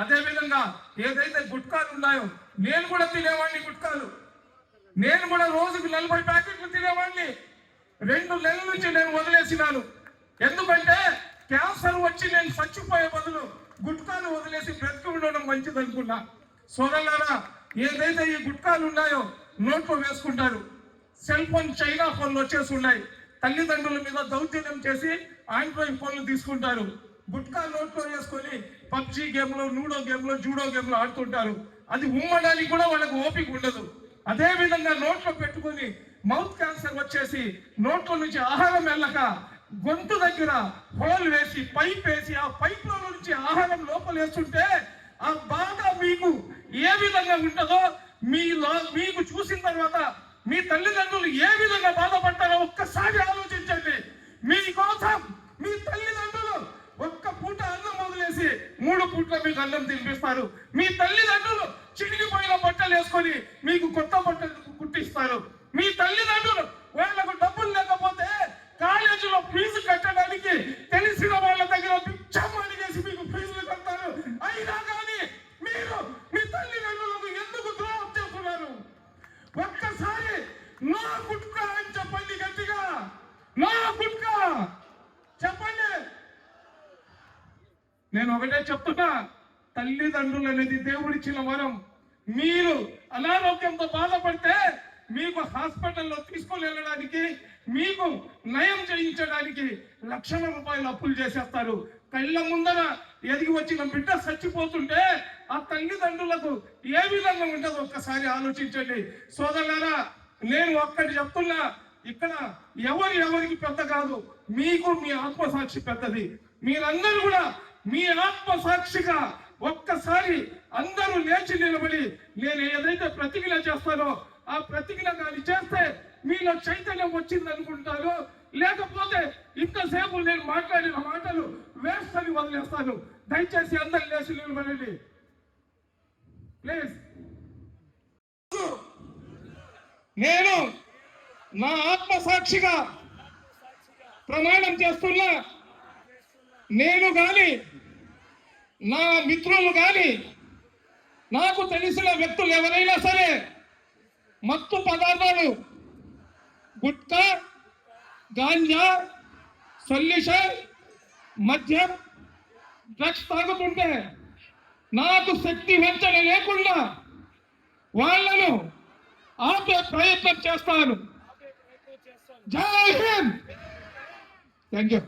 అదేవిధంగా ఏదైతే గుట్కాలు ఉన్నాయో నేను కూడా తినేవాడిని గుట్కాలు. నేను కూడా రోజుకు నలభై ప్యాకెట్లు తినేవాడిని. రెండు నెలల నుంచి నేను వదిలేసినాను. ఎందుకంటే క్యాన్సర్ వచ్చి నేను చచ్చిపోయే బదులు గుట్కాలు వదిలేసి బ్రతికి ఉండడం మంచిది అనుకున్నా. సోదరులారా ఏదైతే ఈ గుట్కాలు ఉన్నాయో నోట్లో వేసుకుంటారు. సెల్ ఫోన్ చైనా ఫోన్లు వచ్చేసి ఉన్నాయి. తల్లిదండ్రుల మీద దౌర్జన్యం చేసి ఆండ్రాయిడ్ ఫోన్లు తీసుకుంటారు. గుట్కా నోట్లో వేసుకొని పబ్జి గేమ్లో నూడో గేమ్లో జూడో గేమ్లో ఆడుతుంటారు. అది ఉమ్మడానికి కూడా వాళ్ళకు ఓపిక ఉండదు. అదే విధంగా నోట్లో పెట్టుకొని మౌత్ క్యాన్సర్ వచ్చేసి నోట్లో నుంచి ఆహారం వెళ్ళక గొంతు దగ్గర హోల్ వేసి పైప్ వేసి ఆ పైప్లో నుంచి ఆహారం లోపల వేస్తుంటే ఆ బాధ మీకు ఏ విధంగా ఉంటుందో మీ మీకు చూసిన తర్వాత మీ తల్లిదండ్రులు ఏ విధంగా బాధపడతారో ఒక్కసారి ఆలోచించండి. పూట్ల తినిపిస్తారు. మీ తల్లిదండ్రులు చిరిగిపోయిన బట్టలు వేసుకొని మీకు కొత్త బట్టలు కుట్టిస్తారు. మీ తల్లిదండ్రులు వాళ్ళకు డబ్బులు లేకపోతే కాలేజీలో ఫీజు కట్టడానికి తెలిసిన వాళ్ళ దగ్గర పిచ్చం అడిగేసి మీకు ఫీజులు కడతారు. అయినా కానీ మీరు మీ తల్లిదండ్రులకు ఎందుకు ద్రోహం చేస్తున్నారు? ఒక్కసారి నా గుట్కా అని చెప్పండి గట్టిగా. నా గుట్కా. చెప్పండి. నేను ఒకటే చెప్తున్నా. తల్లిదండ్రులు అనేది దేవుడిచ్చిన వరం. మీరు అనారోగ్యంతో బాధపడితే మీకు హాస్పిటల్లో తీసుకొని వెళ్ళడానికి మీకు నయం చేయించడానికి లక్షల రూపాయలు అప్పులు చేసేస్తారు. కళ్ళ ముందర ఎదిగి వచ్చిన బిడ్డ చచ్చిపోతుంటే ఆ తల్లిదండ్రులకు ఏ విధంగా ఉంటుందో ఒక్కసారి ఆలోచించండి. సోదరులారా నేను ఒక్కటి చెప్తున్నా ఇక్కడ ఎవరు ఎవరికి పెద్ద కాదు మీకు మీ ఆత్మసాక్షి పెద్దది. మీరందరూ కూడా మీ ఆత్మసాక్షిగా ఒక్కసారి అందరూ లేచి నిలబడి నేను ఏదైతే ప్రతిజ్ఞ చేస్తానో ఆ ప్రతిజ్ఞ కానీ చేస్తే మీలో చైతన్యం వచ్చింది అనుకుంటారు. లేకపోతే ఇంతసేపు నేను మాట్లాడిన మాటలు వేస్ట్ అని వదిలేస్తాను. దయచేసి అందరు లేచి నిలబడండి. ప్లీజ్. నేను నా ఆత్మ సాక్షిగా ప్రమాణం చేస్తున్నా. నేను గాని నా మిత్రులు గాని నాకు తెలిసిన వ్యక్తులు ఎవరైనా సరే మత్తు పదార్థాలు గుట్కా గాంజా సొల్యూషన్ మద్యం డ్రగ్స్ తాగుతుంటే నాకు శక్తి వెంచన లేకుండా వాళ్ళను ఆపే ప్రయత్నం చేస్తాను. జై హింద్! Thank you